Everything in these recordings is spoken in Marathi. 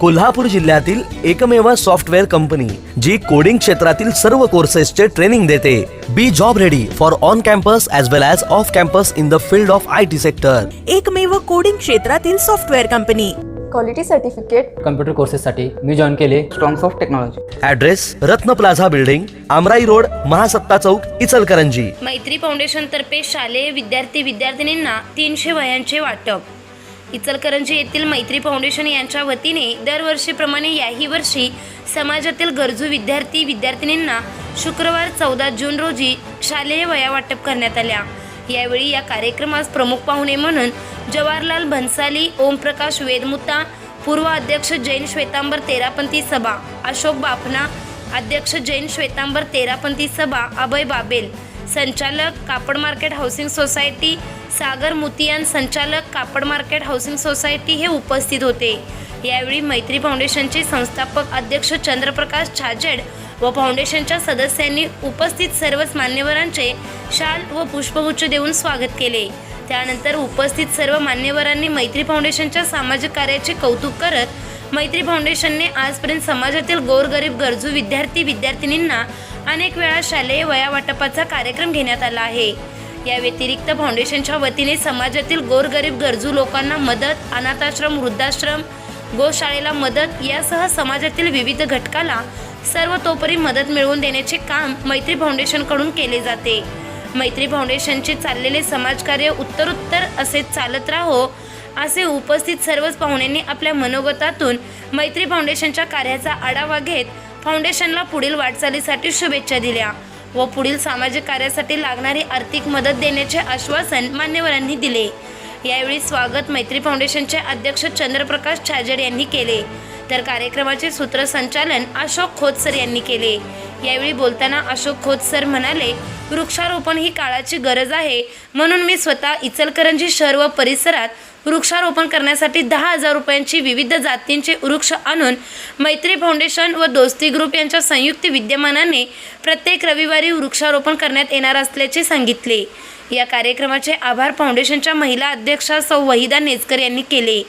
कोल्हापूर जिल्ह्यातील एकमेव सॉफ्टवेअर कंपनी जी कोडिंग क्षेत्रातील सर्व कोर्सेसचे ट्रेनिंग देते. Be job ready for on campus as well as off campus in the field of I T sector एकमेव कोडिंग क्षेत्रातील software company. Quality certificate computer कोर्सेससाठी मी जॉईन केले. Strongs of technology address Ratna plaza building Amrai road Mahasatta चौक इचलकरंजी. मैत्री फाउंडेशन तर्फे शालेय विद्यार्थी विद्यार्थिनींना तीनशे वयांचे वाटप. इचलकरंजी येथील मैत्री फाउंडेशन यांच्या वतीने दरवर्षीप्रमाणे याही वर्षी समाजातील गरजू विद्यार्थी विद्यार्थिनींना शुक्रवार चौदा जून रोजी शालेय वया वाटप करण्यात आल्या. यावेळी या कार्यक्रमास प्रमुख पाहुणे म्हणून जवाहरलाल भन्साली ओमप्रकाश वेदमुत्ता पूर्व अध्यक्ष जैन श्वेतांबर तेरापंथी सभा अशोक बाफना अध्यक्ष जैन श्वेतांबर तेरापंथी सभा अभय बाबेल संचालक कापड market housing society Sagar Mutiyan संचालक कापड मार्केट हाऊसिंग सोसायटी हे उपस्थित होते. यावेळी मैत्री फाउंडेशनचे संस्थापक अध्यक्ष चंद्रप्रकाश छाजेड व फाउंडेशनच्या सदस्यांनी उपस्थित सर्वच मान्यवरांचे शाल व पुष्पगुच्छ देऊन स्वागत केले. त्यानंतर उपस्थित सर्व मान्यवरांनी मैत्री फाउंडेशनच्या सामाजिक कार्याचे कौतुक करत मैत्री फाउंडेशनने आजपर्यंत समाजातील गोरगरीब गरजू विद्यार्थी विद्यार्थिनींना अनेक वेळा शालेय वयावाटपाचा कार्यक्रम घेण्यात आला आहे. या व्यतिरिक्त फाउंडेशनच्या वतीने समाजातील गोरगरीब गरजू लोकांना मदत अनाथाश्रम वृद्धाश्रम गोशाळेला मदत यासह समाजातील विविध घटकाला सर्वतोपरी मदत मिळवून देण्याचे काम मैत्री फाउंडेशनकडून केले जाते. मैत्री फाउंडेशनचे चाललेले समाजकार्य उत्तरोत्तर असे चालत राहो असे उपस्थित सर्वच पाहुण्यांनी आपल्या मनोगतातून मैत्री फाउंडेशनच्या कार्याचा आढावा घेत फाउंडेशनला पुढील वाटचालीसाठी शुभेच्छा दिल्या व पुढील सामाजिक कार्यासाठी लागणारी आर्थिक मदत देण्याचे आश्वासन मान्यवरांनी दिले. यावेळी स्वागत मैत्री फाउंडेशनचे अध्यक्ष चंद्रप्रकाश छाजेड यांनी केले. तर कार्यक्रमाचे सूत्रसंचालन अशोक खोतसर यांनी केले. यावेळी बोलताना अशोक खोतसर म्हणाले वृक्षारोपण ही काळाची गरज आहे. म्हणून मी स्वतः इचलकरंजी शहर व परिसरात वृक्षारोपण करण्यासाठी दहा हजार रुपयांची विविध जातींचे वृक्ष आणून मैत्री फाउंडेशन व दोस्ती ग्रुप यांच्या संयुक्त विद्यमानाने प्रत्येक रविवारी वृक्षारोपण करण्यात येणार असल्याचे सांगितले. या कार्यक्रमाचे आभार फाउंडेशनच्या महिला अध्यक्षा सौ वहिदा नेचकर यांनी केले.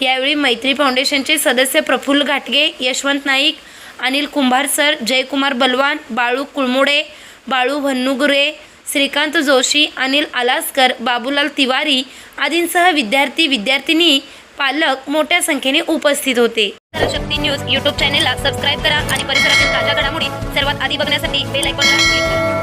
यावेळी मैत्री फाउंडेशनचे सदस्य प्रफुल्ल घाटगे यशवंत नाईक अनिल कुंभार सर जयकुमार बलवान बाळू कुळमुडे बाळू भन्नुगुरे श्रीकांत जोशी अनिल आलासकर बाबूलाल तिवारी आदींसह विद्यार्थी विद्यार्थिनी पालक मोठ्या संख्येने उपस्थित होते. शक्ती न्यूज यूट्यूब चॅनेलला सबस्क्राईब करा आणि परिसरातील ताज्या घडामोडी सर्वात आधी बघण्यासाठी बेल आयकॉनला क्लिक करा.